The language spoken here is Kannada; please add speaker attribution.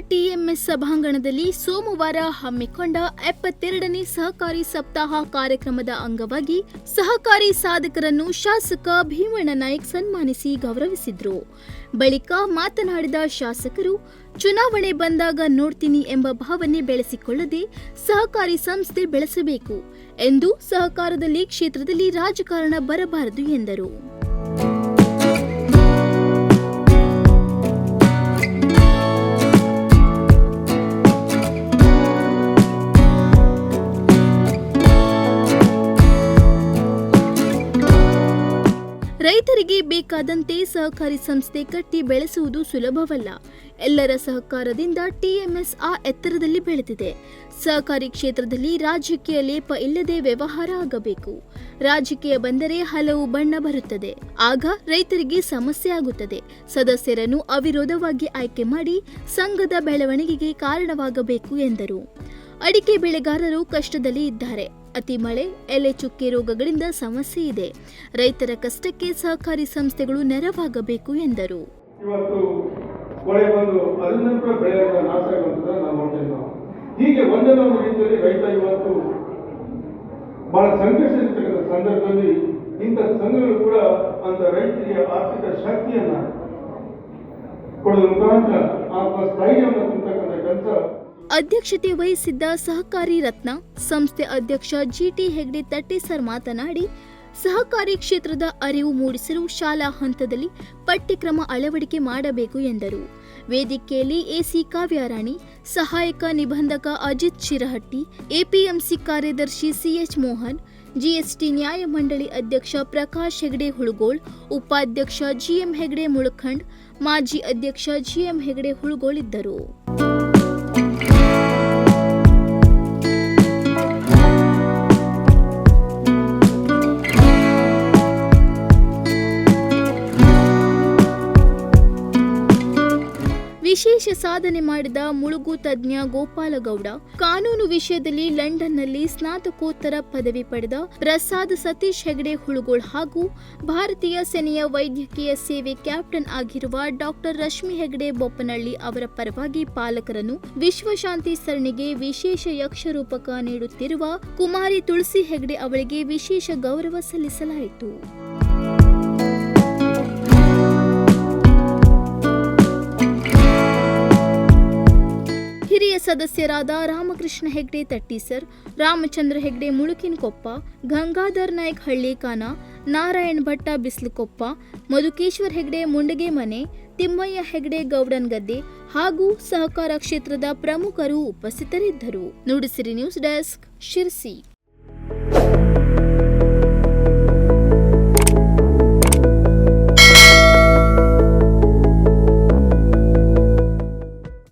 Speaker 1: ಟಿಎಂಎಸ್ ಸಭಾಂಗಣದಲ್ಲಿ ಸೋಮವಾರ ಹಮ್ಮಿಕೊಂಡ ಎಪ್ಪತ್ತೆರಡನೇ ಸಹಕಾರಿ ಸಪ್ತಾಹ ಕಾರ್ಯಕ್ರಮದ ಅಂಗವಾಗಿ ಸಹಕಾರಿ ಸಾಧಕರನ್ನು ಶಾಸಕ ಭೀಮಣ್ಣ ನಾಯಕ್ ಸನ್ಮಾನಿಸಿ ಗೌರವಿಸಿದ್ರು. ಬಳಿಕ ಮಾತನಾಡಿದ ಶಾಸಕರು, ಚುನಾವಣೆ ಬಂದಾಗ ನೋಡ್ತೀನಿ ಎಂಬ ಭಾವನೆ ಬೆಳೆಸಿಕೊಳ್ಳದೆ ಸಹಕಾರಿ ಸಂಸ್ಥೆ ಬೆಳೆಸಬೇಕು ಎಂದು ಸಹಕಾರದಲ್ಲಿ ಕ್ಷೇತ್ರದಲ್ಲಿ ರಾಜಕಾರಣ ಬರಬಾರದು ಎಂದರು. ರೈತರಿಗೆ ಬೇಕಾದಂತೆ ಸಹಕಾರಿ ಸಂಸ್ಥೆ ಕಟ್ಟಿ ಬೆಳೆಸುವುದು ಸುಲಭವಲ್ಲ. ಎಲ್ಲರ ಸಹಕಾರದಿಂದ ಟಿಎಂಎಸ್ ಆ ಎತ್ತರದಲ್ಲಿ ಬೆಳೆದಿದೆ. ಸಹಕಾರಿ ಕ್ಷೇತ್ರದಲ್ಲಿ ರಾಜಕೀಯ ಲೇಪ ಇಲ್ಲದೆ ವ್ಯವಹಾರ ಆಗಬೇಕು. ರಾಜಕೀಯ ಬಂದರೆ ಹಲವು ಬಣ್ಣ ಬರುತ್ತದೆ. ಆಗ ರೈತರಿಗೆ ಸಮಸ್ಯೆ ಆಗುತ್ತದೆ. ಸದಸ್ಯರನ್ನು ಅವಿರೋಧವಾಗಿ ಆಯ್ಕೆ ಮಾಡಿ ಸಂಘದ ಬೆಳವಣಿಗೆಗೆ ಕಾರಣವಾಗಬೇಕು ಎಂದರು. ಅಡಿಕೆ ಬೆಳೆಗಾರರು ಕಷ್ಟದಲ್ಲಿ ಇದ್ದಾರೆ. ಅತಿ ಮಳೆ, ಎಲೆ ಚುಕ್ಕೆ ರೋಗಗಳಿಂದ ಸಮಸ್ಯೆ ಇದೆ. ರೈತರ ಕಷ್ಟಕ್ಕೆ ಸಹಕಾರಿ ಸಂಸ್ಥೆಗಳು ನೆರವಾಗಬೇಕು ಎಂದರು.
Speaker 2: ಹೀಗೆ ಒಂದೇ ಒಂದು ರೀತಿಯಲ್ಲಿ ರೈತ ಇವತ್ತು ಬಹಳ ಸಂಕಷ್ಟದಲ್ಲಿರ್ತಕ್ಕಂಥ ಸಂದರ್ಭದಲ್ಲಿ ಇಂಥ ಸಂಘಗಳು ಕೂಡ ಅಂತ ರೈತರಿಗೆ ಆರ್ಥಿಕ ಶಕ್ತಿಯನ್ನ ಕೊಡೋದ್ರ ಮುಖಾಂತರ ಆತ್ಮಸ್ಥೈರ್ಯವನ್ನು ತುಂಬತಕ್ಕಂಥ ಕೆಲಸ
Speaker 1: ಅಧ್ಯಕ್ಷತೆ ವಹಿಸಿದ್ದ ಸಹಕಾರಿ ರತ್ನ ಸಂಸ್ಥೆ ಅಧ್ಯಕ್ಷ ಜಿಟಿ ಹೆಗ್ಡೆ ತಟ್ಟೇಸರ್ ಮಾತನಾಡಿ, ಸಹಕಾರಿ ಕ್ಷೇತ್ರದ ಅರಿವು ಮೂಡಿಸಲು ಶಾಲಾ ಹಂತದಲ್ಲಿ ಪಠ್ಯಕ್ರಮ ಅಳವಡಿಕೆ ಮಾಡಬೇಕು ಎಂದರು. ವೇದಿಕೆಯಲ್ಲಿ ಎಸಿ ಕಾವ್ಯಾರಾಣಿ, ಸಹಾಯಕ ನಿಬಂಧಕ ಅಜಿತ್ ಶಿರಹಟ್ಟಿ, ಎಪಿಎಂಸಿ ಕಾರ್ಯದರ್ಶಿ ಸಿಎಚ್ ಮೋಹನ್, ಜಿಎಸ್ಟಿ ನ್ಯಾಯಮಂಡಳಿ ಅಧ್ಯಕ್ಷ ಪ್ರಕಾಶ್ ಹೆಗ್ಡೆ ಹುಳಗೋಳ್, ಉಪಾಧ್ಯಕ್ಷ ಜಿಎಂ ಹೆಗ್ಡೆ ಮುಳಖಂಡ್, ಮಾಜಿ ಅಧ್ಯಕ್ಷ ಜಿಎಂ ಹುಳಗೋಳ್ ಹುಳುಗೋಳ್ ವಿಶೇಷ ಸಾಧನೆ ಮಾಡಿದ ಮುಳುಗು ತಜ್ಞ ಗೋಪಾಲಗೌಡ, ಕಾನೂನು ವಿಷಯದಲ್ಲಿ ಲಂಡನ್ನಲ್ಲಿ ಸ್ನಾತಕೋತ್ತರ ಪದವಿ ಪಡೆದ ಪ್ರಸಾದ್ ಸತೀಶ್ ಹೆಗಡೆ ಹುಳುಗೋಳ್ ಹಾಗೂ ಭಾರತೀಯ ಸೇನೆಯ ವೈದ್ಯಕೀಯ ಸೇವೆ ಕ್ಯಾಪ್ಟನ್ ಆಗಿರುವ ಡಾಕ್ಟರ್ ರಶ್ಮಿ ಹೆಗಡೆ ಬೊಪ್ಪನಹಳ್ಳಿ ಅವರ ಪರವಾಗಿ ಪಾಲಕರನ್ನು ವಿಶ್ವಶಾಂತಿ ಸರಣಿಗೆ ವಿಶೇಷ ಯಕ್ಷರೂಪಕ ನೀಡುತ್ತಿರುವ ಕುಮಾರಿ ತುಳಸಿ ಹೆಗಡೆ ಅವಳಿಗೆ ವಿಶೇಷ ಗೌರವ ಸಲ್ಲಿಸಲಾಯಿತು. ಸದಸ್ಯರಾದ ರಾಮಕೃಷ್ಣ ಹೆಗ್ಡೆ ತಟ್ಟೀಸರ್, ರಾಮಚಂದ್ರ ಹೆಗ್ಡೆ ಮುಳುಕಿನಕೊಪ್ಪ, ಗಂಗಾಧರ್ ನಾಯ್ಕ್ ಹಳ್ಳಿಕಾನ, ನಾರಾಯಣ್ ಭಟ್ಟ ಬಿಸ್ಲುಕೊಪ್ಪ, ಮಧುಕೇಶ್ವರ್ ಹೆಗ್ಡೆ ಮುಂಡಗೆ ಮನೆ ತಿಮ್ಮಯ್ಯ ಹೆಗ್ಡೆ ಗೌಡನ್ ಗದ್ದೆ ಹಾಗೂ ಸಹಕಾರ ಕ್ಷೇತ್ರದ ಪ್ರಮುಖರು ಉಪಸ್ಥಿತರಿದ್ದರು. Nudisiri news desk Sirsi.